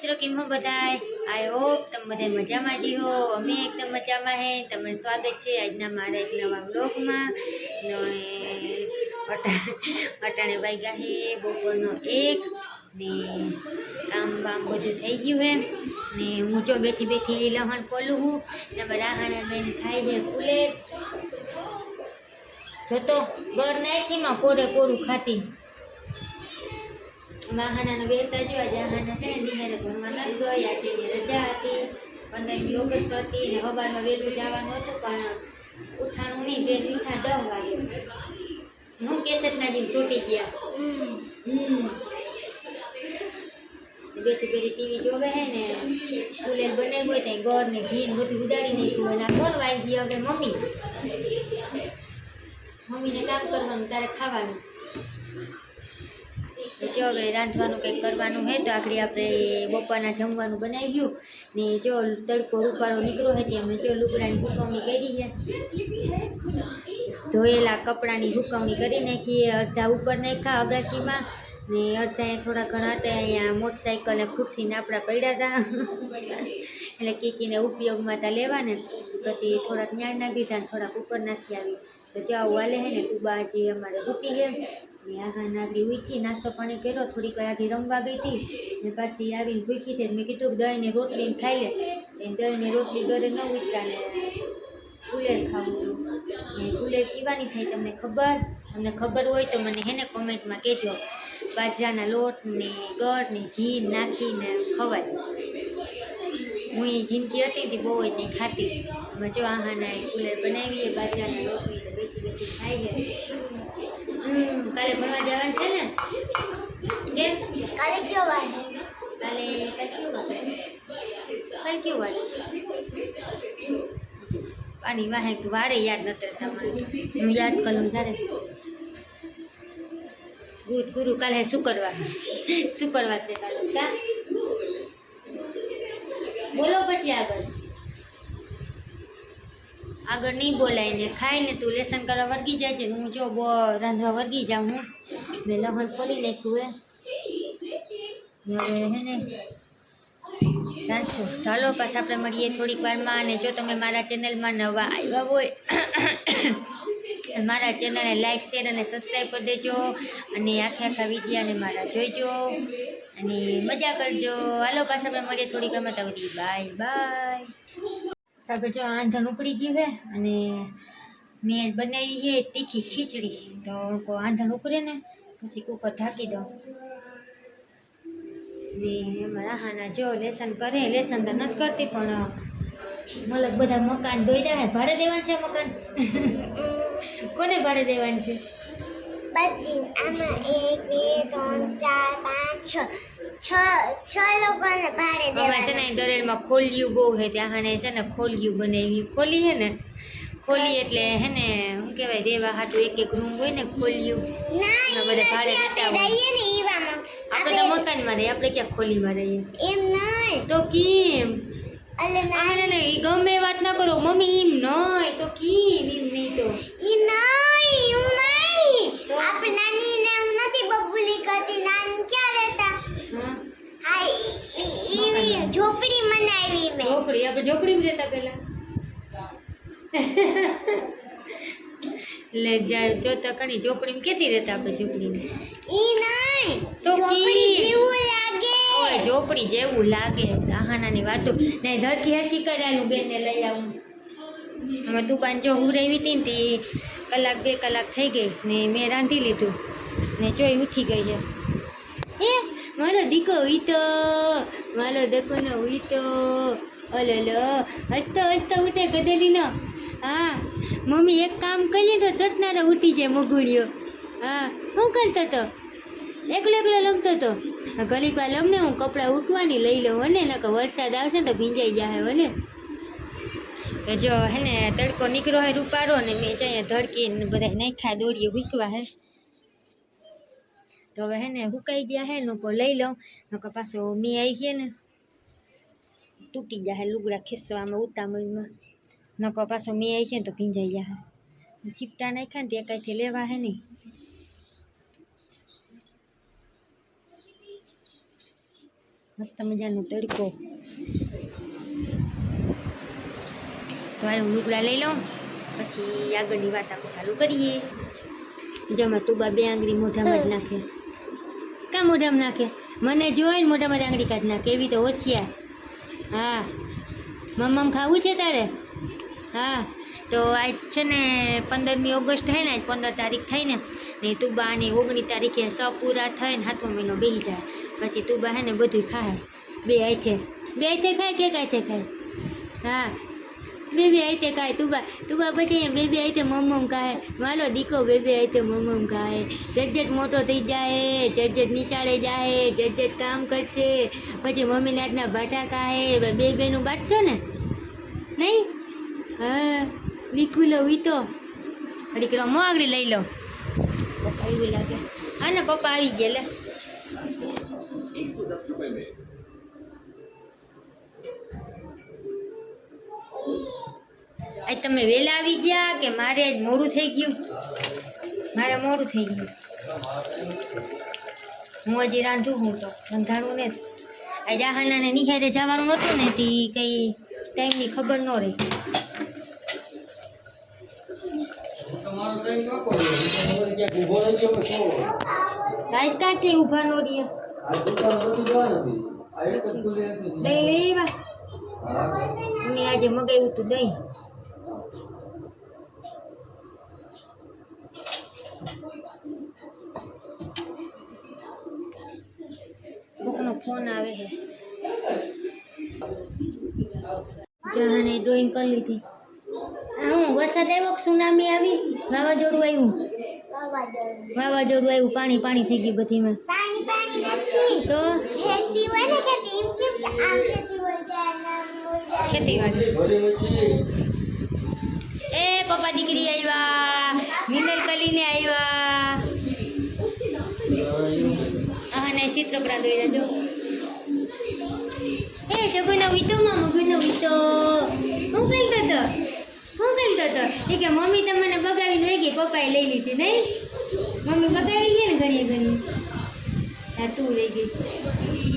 મિત્રો, કેમ બધાય? આઈ હોપ તમે બધા મજામાં જી હો. અમે એકદમ મજામાં હે. તમને સ્વાગત છે આજના મારા એક નવા બ્લોગમાં અટાણે વાગ્યા હે બપોરનો એક. ને કામ બામ બધું થઈ ગયું હે. ને હું જો બેઠી બેઠી લહણ ખોલું હું. ને મારા રાહાના બેન ખાઈ છે ફૂલે. જતો ઘર નાખીમાં કોરે કોરું ખાતી. વાહનાનો વહેતા જો આજે આહાના છે ને નિહારે ભણવા નથી ગઈ આજે રજા હતી, પંદરમી ઓગસ્ટ હતી ને સવારમાં વહેલું જવાનું હતું, પણ ઉઠાણું નહીં, બે ઉઠા દસ વાગે. હું કેસેટના જેમ છૂટી ગયા. બેઠી બેઠી ટીવી જોવે હે ને ફૂલે બનાવ્યું હોય ત્યાં ગોળ ને ઘી બધું ઉડાડી નાખ્યું હોય આ કોણ વાઈ હવે મમ્મી. મમ્મીને કામ કરવાનું, તારે ખાવાનું. તો જો હવે રાંધવાનું કંઈક કરવાનું હે, તો આખરી આપણે બપોરના જમવાનું બનાવ્યું ને જો તડકો રૂપાળો નીકળ્યો હે, ત્યાં અમે જો લુગડાની હુકવણી કરી છે. ધોયેલા કપડાની હુકવણી કરી નાખી અડધા ઉપર નાખ્યા અગાસીમાં. ને અડધા થોડા ઘણા હતા, અહીંયા મોટરસાઇકલ ને ખુરશીને આપણા પડ્યા હતા. એટલે કીકીને ઉપયોગમાં હતા લેવાને. પછી થોડાક ન્યાય નાખી દીધા થોડાક ઉપર નાખી આવી તો જો આવું હાલે હે ને, તું બાજી અમારે ઉતી છે ને આગળ નાગરી ઉઠી નાસ્તો પાણી કર્યો, થોડીક વાર રમવા ગઈ હતી, ને પાછી આવીને ભૂખી હતી મેં કીધું દહીં ને રોટલી ખાઈ લે એ દહીં રોટલી ઘરે ન ઉતરા ને કુલેર ખાવું ને કુલેર પીવાની થાય તમને ખબર? તમને ખબર હોય તો મને હેને કોમેન્ટમાં કહેજો. બાજરાના લોટ ને ઘી નાખીને ખવાય. હું એ જિંદગી હતી તે બહુ જ નહીં ખાતી. મજો આહાના એ કુલેર બનાવીએ બાજરાના લોટની તો બેસી બેસી ખાઈ છે હમ કાલે ભણવા જવાનું છે ને કેમ કાલે કયો વાર હે કાલે કાલે કેવું વાત કાલે કેવું વાત આની વાહે વારે યાદ નથી રહેતા મને હું યાદ કરું જ્યારે ગુરુ ગુરુ કાલે શુક્રવાર શુક્રવાર છે કાલે કા બોલો પછી આગળ આગળ નહીં બોલાય ને ખાય ને તું લેસન કરવા વર્ગી જાય છે ને હું જો બો રાંધવા વર્ગી જાઉં હું મેં લહણ ખોલી નાખ્યું હે ને હવે હે ને રાંધશું ચાલો પાછા આપણે મળીએ થોડીક વારમાં. અને જો તમે મારા ચેનલમાં નવા આવ્યા હોય, મારા ચેનલને લાઈક, શેર અને સબસ્ક્રાઈબ કરી દેજો. અને આખે આખા વિડીયાને મારા જોઈજો. અને મજા કરજો. હાલો પાછા આપણે મળીએ થોડીક વારમાં. સુધી બાય બાય. આપણે જો આંધણ ઉપડી ગયું છે, અને મેં બનાવી છે તીખી ખીચડી. તો આંધણ ઉપડે ને, પછી કુકર ઢાંકી દઉં. ને એમાં હાના જો લેસન કરે લેસન તો નથી કરતી પણ મતલબ બધા મકાન ધોઈ જાય ભાડે દેવાનું છે મકાન? કોને ભાડે દેવાનું છે? બધી આમાં એક બે ત્રણ ચાર પાંચ છ છ છ લોકોને ભાડે દેવાનું છે ને દરેલમાં ખોલિયું બહુ છે. ત્યાં હાને છે ને ખોલ્યું બનાવી. ખોલી છે ને? ખોલી એટલે હે ને શું કહેવાય રેવા હાટું એક એક રૂમ હોય ને ખોલિયું. બધા ભાડે રહેતા હોય. આપણે તો મકાનમાં રહીએ આપણે ક્યાં ખોલીમાં રહીએ? એમ નહીં. તો કેમ? એટલે ના. ના ઈ ગમે એ વાત ના કરો. મમ્મી એમ નહીં. તો કેમ એમ નહીં તો? ઈ નહીં હું નહીં. આપણે નાની ને હું નથી બબુલી કરતી. નાની ક્યાં રહેતા? હા. ઈ ઝોપડી બનાવી મેં. ઝોપડી? આપણે ઝોપડીમાં રહેતા પહેલા? લે જાય જો કણી ઝોપડી ઝોપડીમાં કેતી રહેતા આપણે ઝોપડીમાં ઈ નહીં તો ઝોપડી જેવું લાગે. ઓય ઝોપડી જેવું લાગે. આહાનાની વાતો. નહીં ધરકી હરકી કરાયું બેનને લઈ આવું. અમે દુકાન જો હુરાવી હતી ને તે કલાક બે કલાક થઈ ગઈ ને મેં રાંધી લીધું. ને જોઈ ઉઠી ગઈ છે. એ મારો દીકો ઉઈતો મારો દકોનો ઉઈતો અલલ હસતો હસતો ઉઠે ગધેલીનો. હા મમ્મી, એક કામ કરીએ તો તટનારા ઉઠી જાય મગુડિયો હા શું કરતો તો? એકલો એકલો લમતો તો? ઘડીક વાર લમને હું કપડાં ઉકવાની લઈ લઉં અને નકર વરસાદ આવશે તો ભીંજાઈ જાય હને? તો જો, હે ને, તડકો નીકળ્યો હે રૂપારો ને મેં અહીંયા ધડકી ને બધા નાખ્યા દોરીએ ભીખવા હે? તો હવે, હે ને, હુકાઈ ગયા હે ને લઈ લઉં. નકર પાછો મેં આવી ગયા ને, તૂટી જાય લુગડા ખીસવામાં ઉતામળમાં નકર પાછો મેં આવી છે તો ભીંજાઈ જાય ચીપટા નાખ્યા ને તે કાંઈથી લેવા હે નહીં મસ્ત મજાનો તડકો તો હાલ હું લુગડા લઈ લઉં પછી આગળની વાત આપણે ચાલુ કરીએ જેમાં તુબા બે આંગળી મોઢામાં જ નાખે કાં મોઢામાં નાખે મને જોઈને મોઢામાં આંગળી કાઢ નાખે એવી તો હોશિયાર હા મમ્મમ ખાવું છે તારે હા, તો આજ છે ને પંદરમી ઓગસ્ટ થાય ને, આજ પંદર તારીખ થઈ ને ને તુબા ને ઓગણીસ તારીખે સ પૂરા થાય ને સાતમો મહિનો બેસી જાય. પછી તુબા હે ને બધું ખાય બે હાથે બે હાથે ખાય કે કાંઈ ખાય? હા. બે બે આઈતે ખાય તુબા. તુબા પછી બે બે હાથે મમમ ખાય માલો દીકો બે બે હાથે મમમ ખાય જટ જટ મોટો થઈ જાય જટજટ જટ નિશાળે જાય જટ જટ કામ કરશે. પછી મમ્મીને આજના ભાટા ખાય બે બેનું બાટશો ને? નહીં? હા દીકુ લો ઈ તો દીકરો મો આગળ લઈ લો પપ્પા એવી લાગે હા ને પપ્પા આવી ગયા લે આજ તમે વહેલા આવી ગયા કે મારે આજ મોડું થઈ ગયું મારે મોડું થઈ ગયું હું હજી રાંધું હું તો રંધારું ને આજ આહાના ને નિહારે જવાનું નહોતું ને તે કંઈ ટાઈમની ખબર ન રહી તમારો ટાઈમ ન કરો તમારે ક્યાંક ઊભો રહી ગયો કે શું? ઊભા નો હતી દહીં લઈ આવ્યા. મેં આજે મગાવ્યું હતું દહીં કોકનો ફોન આવે છે જહાને ડ્રોઈંગ કરી લીધી હું વરસાદ આવ્યો સુનામી આવી વાવાઝોડું આવ્યું? વાવાઝોડું. આવ્યું પાણી પાણી થઈ ગયું બધીમાં. તો. ખેતીવાડી એ પપ્પા દીકરી આવ્યા મિનલ કલીને આવ્યા. અને ચિત્રકરા દોર્યા જો એ જગુના વીતો માં મગુનો વિતો હું કઈ હતો? હું કહેતો એ કે મમ્મી તમને બગાવીને લઈ ગઈ, પપ્પાએ લઈ લીધી, નહીં? મમ્મી બગાવી ગઈ ને ઘણી ઘણી તું લઈ ગઈ.